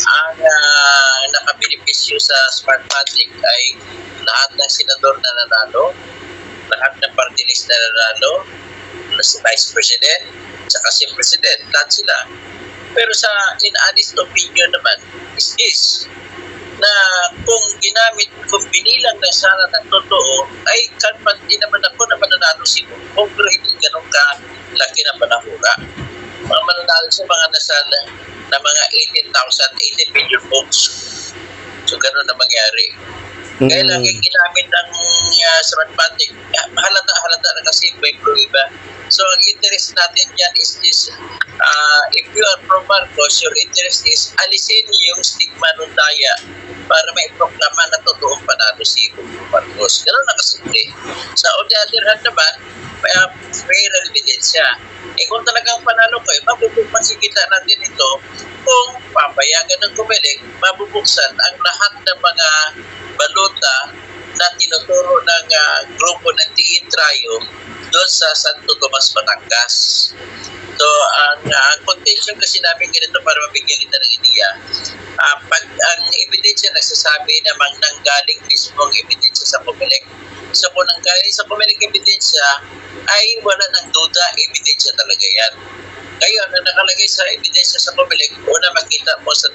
ang uh, nakabenepisyo sa Smartmatic ay lahat ng senador na nanalo, lahat ng party list na nanalo, na si Vice President, saka si President, lahat sila. Pero sa in honest opinion naman, is this, na kung ginamit, kung binilang na sana ng totoo, ay kalpanti naman ako na mananalo si Bongbong, pero hindi ka laki na panahura. Mga mananalo sa mga nasa na mga 18,000, 18 million votes. So ganun na mangyari. Kaya lang yung ginamit ng uh, Smartmatic, uh, halata, halata na kasi may iba. So ang interest natin dyan is this, uh, if you are pro Marcos, your interest is alisin yung stigma ng daya para may proklama na totoong panalo si Marcos. Ganun na kasimple. Sa on the other hand naman, uh, fair ebidensya. Eh kung talagang panalo ko, eh, mabubuksan kita natin ito kung papayagan ng kumilig, mabubuksan ang lahat ng mga baluta na tinuturo ng uh, grupo ng Tiin Trayo doon sa Santo Tomas, Batangas. So, ang, ang contention kasi namin ganito para mabigyan kita ng ideya, uh, pag ang ebidensya nagsasabi namang nanggaling mismo ang ebidensya sa pumilik, so kung nanggaling sa pumilik ebidensya, ay wala ng duda, ebidensya talaga yan. Ngayon, na nakalagay sa ebidensya sa pumilik, una makita mo sa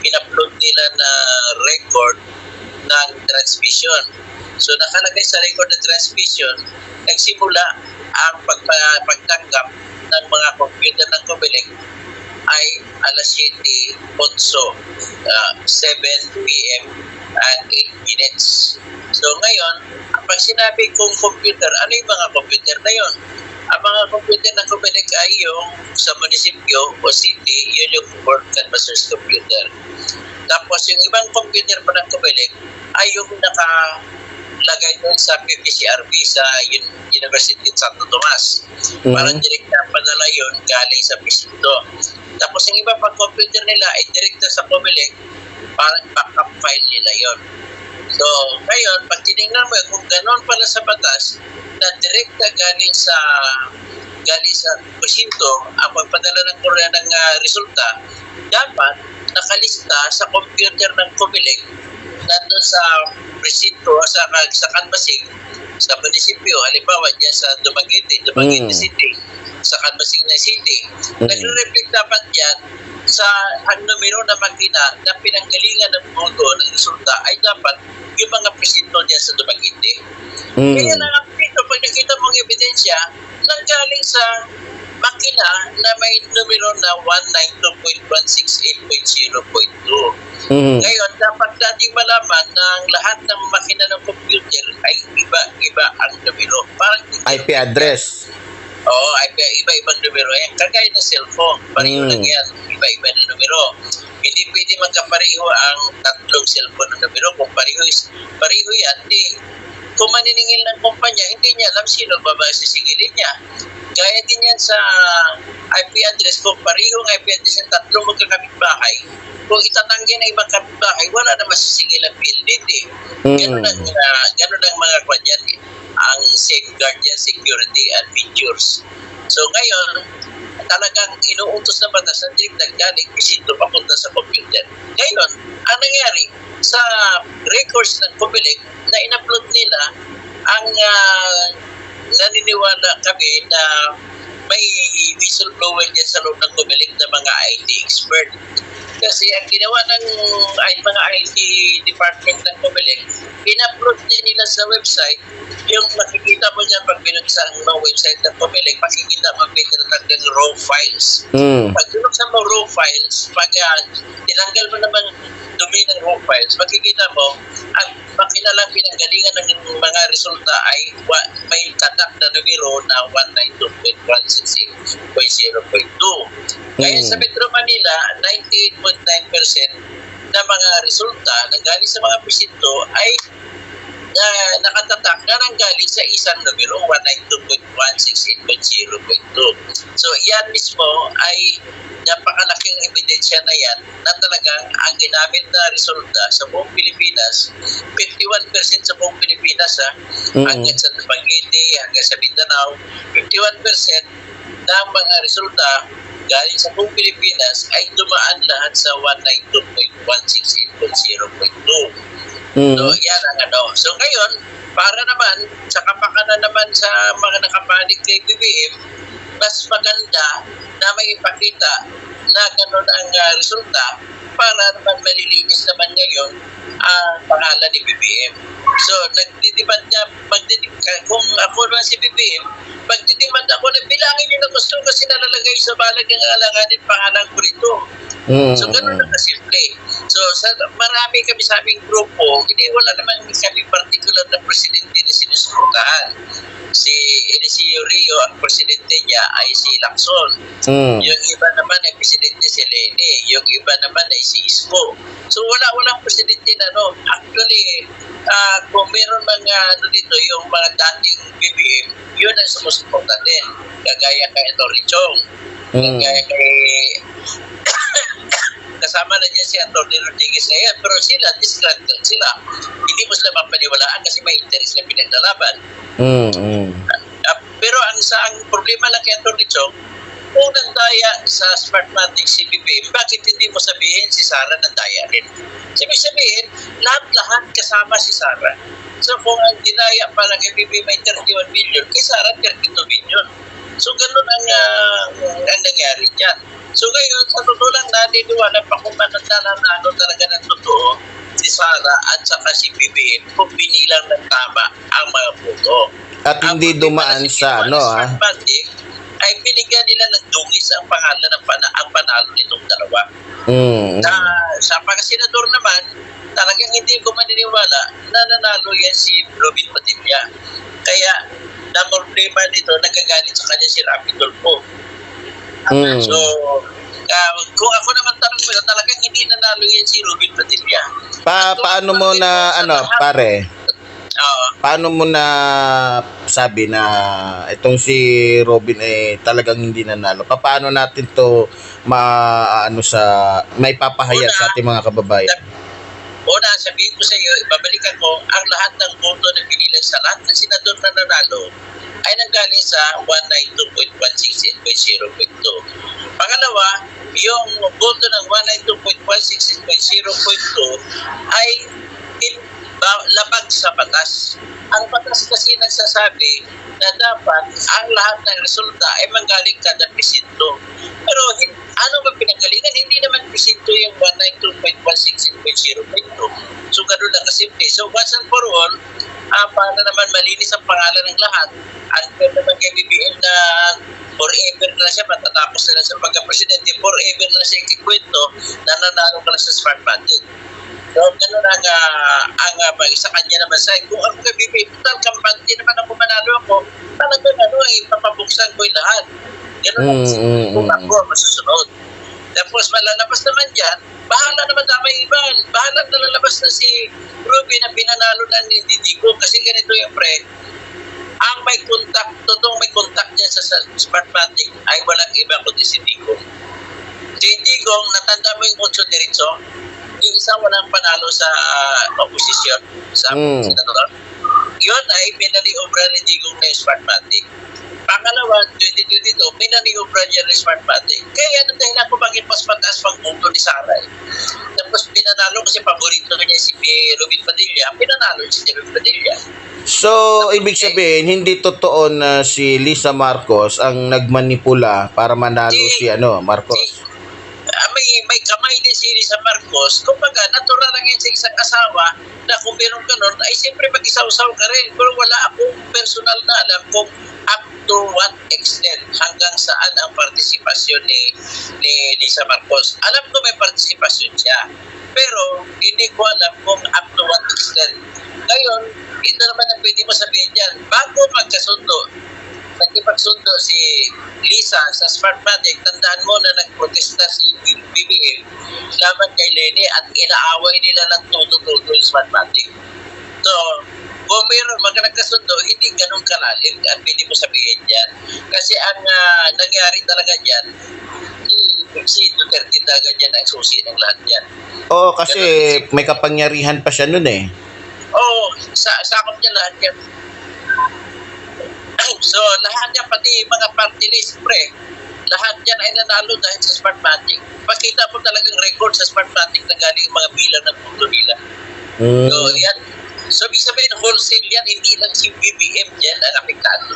in-upload nila na record ng transmission. So nakalagay sa record ng transmission, nagsimula ang pagpa, pagtanggap ng mga computer ng Comelec ay alas 7 ponso, uh, 7 p.m. and 8 minutes. So ngayon, pag sinabi kong computer, ano yung mga computer na yon? Ang mga computer ng Comelec ay yung sa munisipyo o city, yun yung work canvassers computer. Tapos yung ibang computer pa ng Comelec ay yung nakalagay doon sa PPCRB sa University of Santo Tomas. Mhm. Parang direct na padala yun galing sa presinto. Tapos yung iba pang computer nila ay direct na sa Comelec, parang backup file nila yon. So, ngayon, pag tinignan mo, kung gano'n pala sa batas, na direct na galing sa galing sa presinto ang pagpadala ng Korea ng ah, resulta, dapat nakalista sa computer ng Comelec nandun sa presinto o sa, sa canvassing sa munisipyo, halimbawa dyan sa Dumaguete, Dumaguete Mm. City, sa canvassing na city, Mm. nagre-reflect dapat yan sa ang numero na makina na pinanggalingan ng boto ng resulta ay dapat yung mga presinto dyan sa Dumaguete. Mm. Kaya na nga dito, pag nakita mong ebidensya, nanggaling sa makina na may numero na 192.168.0.2. Mm. Ngayon, dapat nating malaman na ang lahat ng makina ng computer ay iba-iba ang numero. Parang IP address. Oo, ay iba-ibang numero yan. Kagaya ng cellphone, pareho Mm. lang yan. Iba-iba na numero. Hindi pwede magkapareho ang tatlong cellphone na numero. Kung pareho, is, pareho yan, di, kung maniningil ng kumpanya, hindi niya alam sino ba ba sisigilin niya. Gaya din yan sa IP address. Kung pareho ang IP address ng tatlong magkakapit-bahay, kung itatanggi na ibang kapitbahay, wala na masisigil ang PLDT. Ganun Mm. ang, uh, ganun ang mga kwan yan, eh. ang safeguard yan, security and features. So ngayon, talagang inuutos na batas na direct naggaling presinto papunta sa computer. Ngayon, ang nangyari sa records ng Comelec na in-upload nila ang ah, naniniwala kami na may whistleblower dyan sa loob ng Comelec na mga IT expert. Kasi ang ginawa ng ay, mga IT department ng Comelec, in-upload din nila sa website yung makikita mo dyan pag binuksan ng website ng Comelec, makikita mo may tinatag ng raw files. Mm. Pag binuksan mo raw files, pag uh, tinanggal mo naman dumi ng raw files, makikita mo ang makinalang pinanggalingan ng mga resulta ay wa, may tatak na numero na 192.168.0.2. Kaya Mm. sa Metro Manila, 98.9% na mga resulta na galing sa mga presinto ay na nakatatak na nanggaling sa isang numero 192.168.0.2. So yan mismo ay napakalaking ebidensya na yan na talagang ang ginamit na resulta sa buong Pilipinas, 51% sa buong Pilipinas ha, Mm. hanggang sa Dumaguete, hanggang sa Mindanao, 51% ng mga resulta galing sa buong Pilipinas ay dumaan lahat sa 192.168.0.2. Mm. So, yan ang ano. So, ngayon, para naman, sa kapakanan naman sa mga nakapanig kay BBM, mas maganda na may ipakita na gano'n ang ah, resulta para naman malilinis naman ngayon ang pangalan ni BBM. So, nagdidemand niya, magdidemand, kung ako naman si BBM, magdidemand ako na bilangin niyo na gusto kasi nalalagay sa balag ng alanganin pangalan ko rito. Mm. So, ganun lang kasimple. So, sa, marami kami sa aming grupo, hindi wala naman kami particular na presidente na sinusuportahan. Si Eliseo Rio, ang presidente niya ay si Lacson. Mm. Yung iba naman ay presidente si Lene. Yung iba naman ay si Isko. So, wala walang presidente na no. Actually, ah, kung meron mga ano dito, yung mga dating BBM, yun ang sumusuporta din. Kagaya kay Tony Chong. Mm. Kagaya kay kasama na dyan si Antonio Rodriguez ngayon. Pero sila, disgruntled sila. Hindi mo sila mapaniwalaan kasi may interest na pinaglalaban. Mm. Mm. Ah, pero ang sa ang problema lang kay Antonio Chong, kung nandaya sa Smartmatic si BBM, bakit hindi mo sabihin si Sara nandaya rin? Sabi sabihin, lahat-lahat kasama si Sara. So kung ang dinaya pala kay BBM ay 31 million, kay Sara 32 million. So ganun ang, ah, ang nangyari dyan. So ngayon, sa totoo lang, naniniwala pa kung matanda na ano talaga ng totoo si Sara at saka si BBM kung binilang ng tama ang mga boto. At hindi dumaan sa ano ah. Smartmatic ay binigyan nila ng dungis ang pangalan ng pana ang panalo nitong dalawa. Mm. Na sa pagkasenador naman, talagang hindi ko maniniwala na nanalo yan si Robin Padilla. Kaya na problema nito, nagagalit sa kanya si Rapi Tulfo. Mm. So, ah, kung ako naman tanong mo, talagang hindi nanalo yan si Robin Padilla. Pa paano mo na ano pare? Oo. Paano mo na sabi na itong si Robin eh talagang hindi nanalo? Pa- Paano natin to maano sa may papahayag sa ating mga kababayan? Una, sabihin ko sa iyo, ibabalikan ko, ang lahat ng boto na pinilang sa lahat ng senador na nanalo ay nanggaling sa 192.168.0.2. Pangalawa, yung boto ng 192.168.0.2 ay in, ba, labag sa batas. Ang batas kasi nagsasabi na dapat ang lahat ng resulta ay manggaling kada presinto. Pero ano ba pinanggalingan? Hindi naman presinto yung 192.168.0.2. So ganun lang kasimple. So once and for all, ah, para naman malinis ang pangalan ng lahat, at naman kay BBM na forever na siya, matatapos na lang sa pagka-presidente, forever na siya ikikwento na nanalo ka na sa smart budget. So, ganun ang, uh, ang uh, sa kanya naman sa kung ako kay BBM, total kampante naman ako manalo ako, talagang ano, eh, papabuksan ko yung lahat. Ganun Mm, ang mm, kung mm. ako masusunod. Tapos malalabas naman dyan, bahala naman tama yung iban. Bahala na lalabas na si Ruby na pinanalo na ni Didigo kasi ganito yung pre. Ang may contact, totoong may contact niya sa, sa Smartmatic ay walang iba kundi si Digo. Si Digo, natanda mo yung Otso Diritso, isa walang panalo sa uh, oposisyon, sa Mm. senador. Yun ay pinaliobra ni Digong na Smartmatic. Pangalawa, 2022, pinaniobra niya ng Smartmatic. Kaya yan ang dahilan kung bakit mas mataas pang punto ni Sara. Tapos pinanalo kasi paborito niya si Robin Padilla, pinanalo si Robin Padilla. So, ibig sabihin, hindi totoo na si Lisa Marcos ang nagmanipula para manalo si ano, Marcos. Ah, may may kamay din si Lisa Marcos. Kumbaga, natural lang yan sa isang asawa na kung meron ka ay siyempre mag-isaw-saw ka rin. Pero wala akong personal na alam kung up to what extent hanggang saan ang partisipasyon ni, ni Lisa Marcos. Alam ko may partisipasyon siya. Pero hindi ko alam kung up to what extent. Ngayon, ito naman ang pwede mo sabihin dyan. Bago magkasundo, nagkipagsundo si Lisa sa Smartmatic, tandaan mo na nagprotesta si BBM laban kay Lene at inaaway nila ng tuto-tuto yung Smartmatic. So, mayroon mga nagkasundo, hindi ganun kalalim ang pwede mo sabihin dyan. Kasi ang ah, nangyari talaga dyan, si- Duterte talaga dyan ang susi ng lahat dyan. Oo, kasi may kapangyarihan pa siya nun eh. Oo, sa sakop niya lahat yan. So, lahat yan, pati mga party list, pre, lahat yan ay nanalo dahil sa Smartmatic. Pakita mo talagang record sa Smartmatic na galing mga bilang ng mundo nila. Mm. So, yan. So, ibig sabihin, wholesale yan, hindi lang si BBM dyan ang apektado.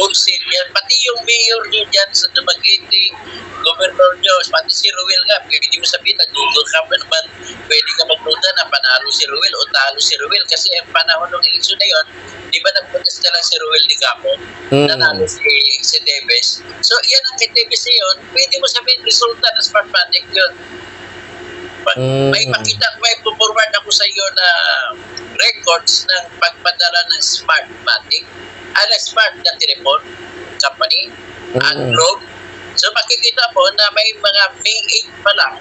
Wholesale yan. Pati yung mayor nyo dyan sa Dumaguete, governor nyo, pati si Ruel nga, pwede mo sabihin, nagdudol ka ba naman, pwede ka magduda na panalo si Ruel o talo si Ruel. Kasi ang panahon ng eleksyon na yun, di ba nagprotest lang si Ruel de Gapo, Mm. nanalo si, si Tevez. So, yan ang kay Tevez na yun, pwede mo sabihin, resulta ng Smartmatic yun. Pag Mm. may pakita, may forward ako sa iyo na records ng pagpadala ng Smartmatic, ala Smart na telephone company, Mm. Globe. So makikita mo na may mga May 8 pa lang,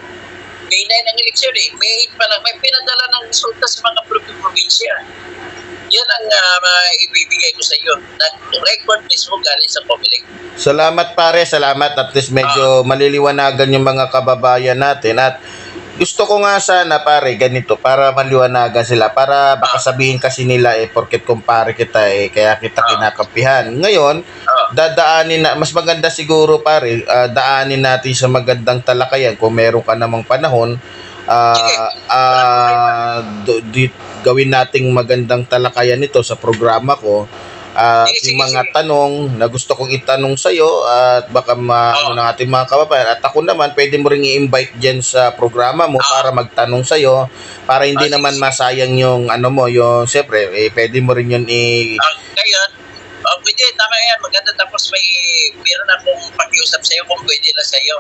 May 9 ang eleksyon eh, May 8 pa lang, may pinadala ng resulta sa mga probi- probinsya. Yan ang uh, ibibigay ko sa iyo. Nag-record mismo galing sa Comelec. Salamat pare, salamat. At least medyo maliliwanagan yung mga kababayan natin. At gusto ko nga sana pare, ganito, para maliwanagan sila. Para baka sabihin kasi nila eh, porket kumpare kita eh, kaya kita kinakampihan. Ngayon, Ah. dadaanin na, mas maganda siguro pare, ah, daanin natin sa magandang talakayan kung meron ka namang panahon. ah Sige. ah, do- di, gawin nating magandang talakayan nito sa programa ko. At Sige, yung mga tanong na gusto kong itanong sa iyo at baka ma ano ng ating mga kababayan at ako naman pwede mo ring i-invite diyan sa programa mo para magtanong sa iyo para hindi Ah, naman masayang yung ano mo yung syempre eh, pwede mo rin yun i Ah, ngayon, oh, pwede, tama yan, maganda. Tapos may, meron akong pakiusap sa'yo kung pwede lang sa'yo.